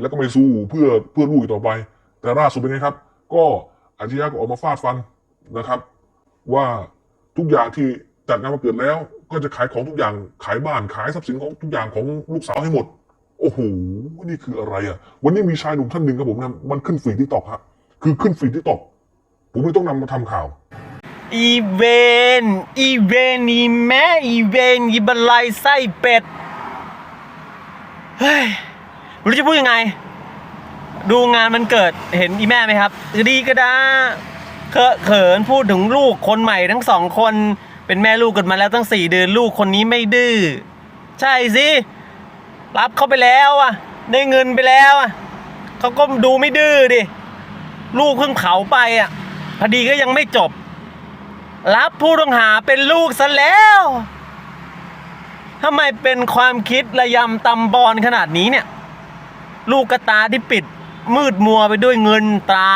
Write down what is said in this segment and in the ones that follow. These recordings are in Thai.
แล้วก็ไม่สู้เพื่อเพื่อลูกอีกต่อไป แต่ล่าสุดเป็นไงครับ ก็อาชญาก็ออกมาฟาดฟันนะครับ ว่าทุกอย่างที่จัดงานวันเกิดแล้ว ก็จะขายของทุกอย่างขายบ้านขายทรัพย์สินของทุกอย่างของลูกสาวให้หมด โอ้โหนี่คืออะไรอะ วันนี้มีชายหนุ่มท่านหนึ่งครับผมนะมันขึ้นฟีดที่ตอกฮะคือขึ้นฟีดที่ตอกผมเลยต้องนำมาทำข่าวอีเวนอีเวนอีแม่อีเวนอีบันไลไส้เป็ดเฮ้ย รู้จะพูดยังไง ดูงานมันเกิดเห็นอีแม่ไหมครับดีก็ได้เคอะเขินพูดถึงลูกคนใหม่ทั้งสองคนเป็นแม่ลูกกันมาแล้วตั้งสี่เดือนลูกคนนี้ไม่ดื้อใช่สิรับเขาไปแล้วอะได้เงินไปแล้วอะเขาก็ดูไม่ดื้อดิลูกเพิ่งเผาไปอะคดีก็ยังไม่จบ รับผู้ต้องหาเป็นลูกซะแล้วทำไมเป็นความคิดระยำตำบอลขนาดนี้เนี่ย ลูกกระตาที่ปิดมืดมัวไปด้วยเงินตรา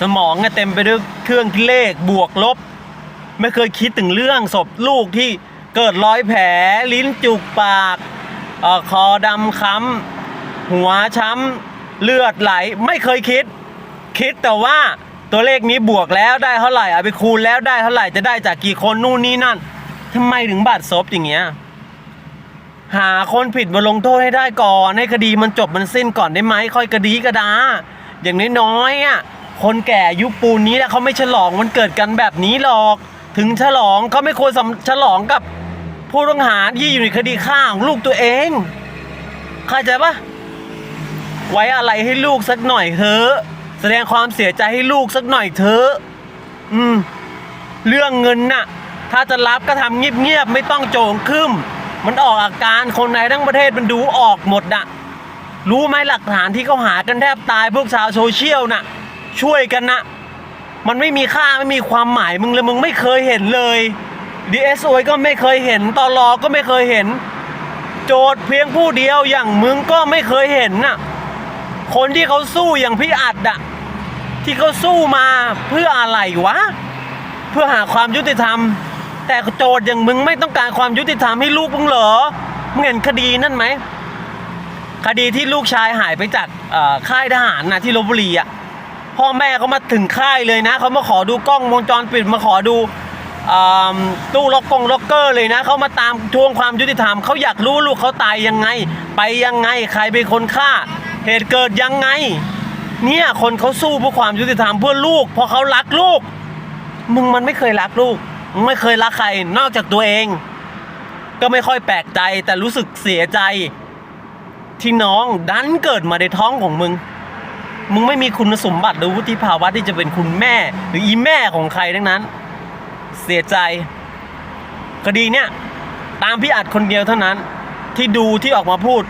สมองเนี่ยเต็มไปด้วยเครื่องคิดเลขบวกลบ ไม่เคยคิดถึงเรื่องศพลูกที่เกิดรอยแผลลิ้นจุกปากออคอดำค้ำหัวช้ำเลือดไหลไม่เคยคิด คิดแต่ว่าตัวเลขนี้บวกแล้วได้เท่าไหร่เอาไปคูณแล้วได้เท่าไหร่จะได้จากกี่คนนู่นนี่นั่นทำไมถึงบาดซบอย่างเงี้ย หาคนผิดมาลงโทษให้ได้ก่อน ให้คดีมันจบมันสิ้นก่อนได้ไหมค่อยคดีกระดา อย่างน้อยๆอะคนแก่ยุคปูนนี้แหละเขาไม่ฉลองมันเกิดกันแบบนี้หรอก ถึงฉลองเขาไม่ควรฉลองกับผู้ต้องหาที่อยู่ในคดีฆ่าของลูกตัวเองเข้าใจปะไว้อะไรให้ลูกสักหน่อยเถอะแสดงความเสียใจให้ลูกสักหน่อยเถอะอืม เรื่องเงินน่ะ ถ้าจะรับก็ทำเงียบๆไม่ต้องโจงครึ มันออกอาการคนในทั้งประเทศมันดูออกหมดนะรู้ไหมหลักฐานที่เขาหากันแทบตายพวกชาวโซเชียลน่ะ ช่วยกันนะมันไม่มีค่าไม่มีความหมายมึงเลยมึงไม่เคยเห็นเลย DSO ก็ไม่เคยเห็นตอรอก็ไม่เคยเห็น โจทย์เพียงผู้เดียวอย่างมึงก็ไม่เคยเห็นน่ะคนที่เขาสู้อย่างพี่อัดอะที่เขาสู้มาเพื่ออะไรวะ เพื่อหาความยุติธรรม แต่โจทย์อย่างมึงไม่ต้องการความยุติธรรมให้ลูกมึงเหรอมึงเห็นคดีนั่นไหมคดีที่ลูกชายหายไปจากค่ายทหารนะที่ลบบุรีอะพ่อแม่เขามาถึงค่ายเลยนะเขามาขอดูกล้องวงจรปิดมาขอดูอตู้ล็อกกงล็อกเกอร์เลยนะเขามาตามทวงความยุติธรรมเขาอยากรู้ลูกเขาตายยังไง ไปยังไงใครเป็นคนฆ่า เหตุเกิดยังไง เนี่ยคนเขาสู้เพื่อความยุติธรรมเพื่อลูกเพราะเขารักลูก มึงมันไม่เคยรักลูก ไม่เคยรักใครนอกจากตัวเอง ก็ไม่ค่อยแปลกใจแต่รู้สึกเสียใจ ที่น้องดันเกิดมาในท้องของมึง มึงไม่มีคุณสมบัติหรือวุฒิภาวะที่จะเป็นคุณแม่ หรืออีแม่ของใครทั้งนั้น เสียใจ คดีเนี่ยตามพี่อัดคนเดียวเท่านั้น ที่ดูที่ออกมาพูด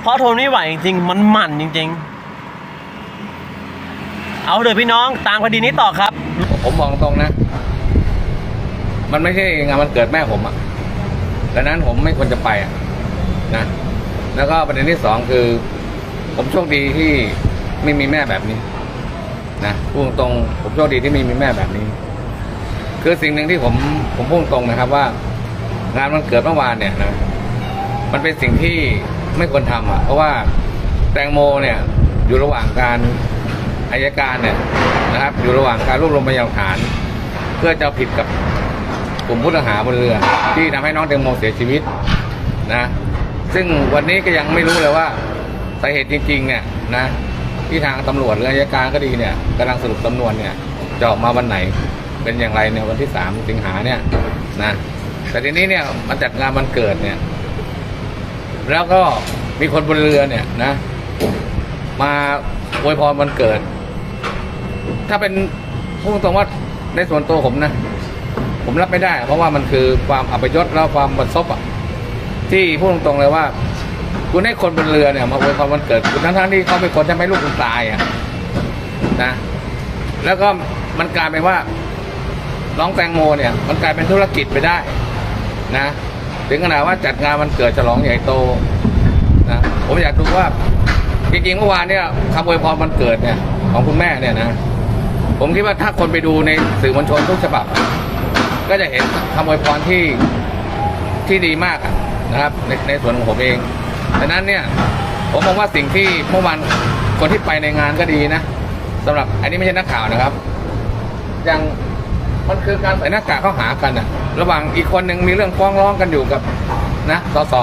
เพราะทนไม่ไหวจริงๆมันหมั่นจริง ๆ เอาเดี๋ยวพี่น้องตามคดีนี้ต่อครับ ผมบอกตรงนะ มันไม่ใช่งานวันเกิดแม่ผมอะดังนั้นผมไม่ควรจะไปอะนะแล้วก็ประเด็นที่สองคือ ผมโชคดีที่ไม่มีแม่แบบนี้นะพูดตรงผมโชคดีที่ไม่มีแม่แบบนี้ คือสิ่งหนึ่งที่ผมผมพูดตรงนะครับว่างานวันเกิดเมื่อวานเนี่ยนะมันเป็นสิ่งที่ไม่ควรทำอะ เพราะว่าแตงโมเนี่ย อยู่ระหว่างการอายการเนี่ยนะครับ อยู่ระหว่างการรวบรวมพยานหลักฐาน เพื่อจะผิดกับ กลุ่มผู้ต้องหาบนเรือ ที่ทำให้น้องแตงโมเสียชีวิตนะซึ่งวันนี้ก็ยังไม่รู้เลยว่าสาเหตุจริงๆเนี่ยนะที่ทางตำรวจหรืออายการก็ดีเนี่ยกำลังสรุปสำนวนเนี่ยจะออกมาวันไหนเป็นอย่างไรในวันที่สามสิงหาเนี่ยนะแต่ทีนี้เนี่ยมันจัดงานวันเกิดเนี่ย แล้วก็มีคนบนเรือเนี่ยนะ มาอวยพรวันเกิด ถ้าเป็นพูดตรงว่าในส่วนตัวผมนะ ผมรับไม่ได้ เพราะว่ามันคือความอัปยศแล้วความบัดซบอะที่พูดตรงๆเลยว่า คุณให้คนบนเรือเนี่ยมาอวยพรวันเกิดคุณทั้งๆที่เขาเป็นคนทำให้ลูกคุณตายอะนะแล้วก็มันกลายเป็นว่าน้องแตงโมเนี่ย มันกลายเป็นธุรกิจไปได้นะถึงขนาดว่าจัดงานวันเกิดฉลองใหญ่โตนะผมอยากดูว่าจริงๆเมื่อวานเนี่ยคำอวยพรวันเกิดเนี่ย ของคุณแม่เนี่ยนะ ผมคิดว่าถ้าคนไปดูในสื่อมวลชนทุกฉบับ ก็จะเห็นคำอวยพรที่ที่ดีมากนะครับในในส่วนของผมเองดังนั้นเนี่ยผมมองว่าสิ่งที่เมื่อวานคนที่ไปในงานก็ดีนะสำหรับอันนี้ไม่ใช่นักข่าวนะครับ อย่างมันคือการใส่หน้ากากเข้าหากันอะระหว่างอีกคนหนึ่งมีเรื่องฟ้องร้องกันอยู่กับนะสส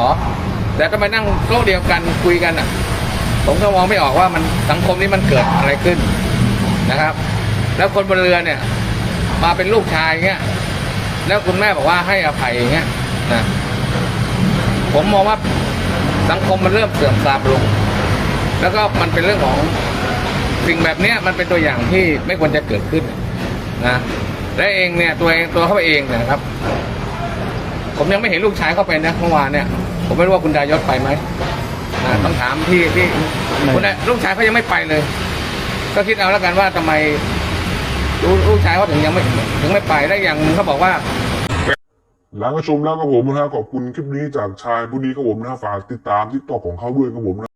แต่ก็ไปนั่งโต๊ะเดียวกันคุยกันอะผมก็มองไม่ออกว่ามันสังคมนี้มันเกิดอะไรขึ้นนะครับ แล้วคนบนเรือเนี่ย มาเป็นลูกชายเงี้ย แล้วคุณแม่บอกว่าให้อภัยอย่างเงี้ยนะผมมองว่าสังคมมันเริ่มเสื่อมทรามลง แล้วก็มันเป็นเรื่องของสิ่งแบบเนี้ยมันเป็นตัวอย่างที่ไม่ควรจะเกิดขึ้นนะและเองเนี่ยตัวเองตัวเขาเองนะครับ ผมยังไม่เห็นลูกชายเข้าไปนะเมื่อวานเนี่ย ผมไม่รู้ว่าคุณดายศไปไหมนะต้องถามที่ที่คุณลูกชายเขายังไม่ไปเลย ก็คิดเอาแล้วกันว่าทำไม ลูกลูกชายเขาถึงยังไม่ถึงไม่ไปได้อย่างเขาบอกว่า หลังก็ชมแล้วครับผมนะฮะขอบคุณคลิปนี้จากชายผู้นี้ครับผมนะฮะฝากติดตามทิกตอกของเขาด้วยครับผมนะ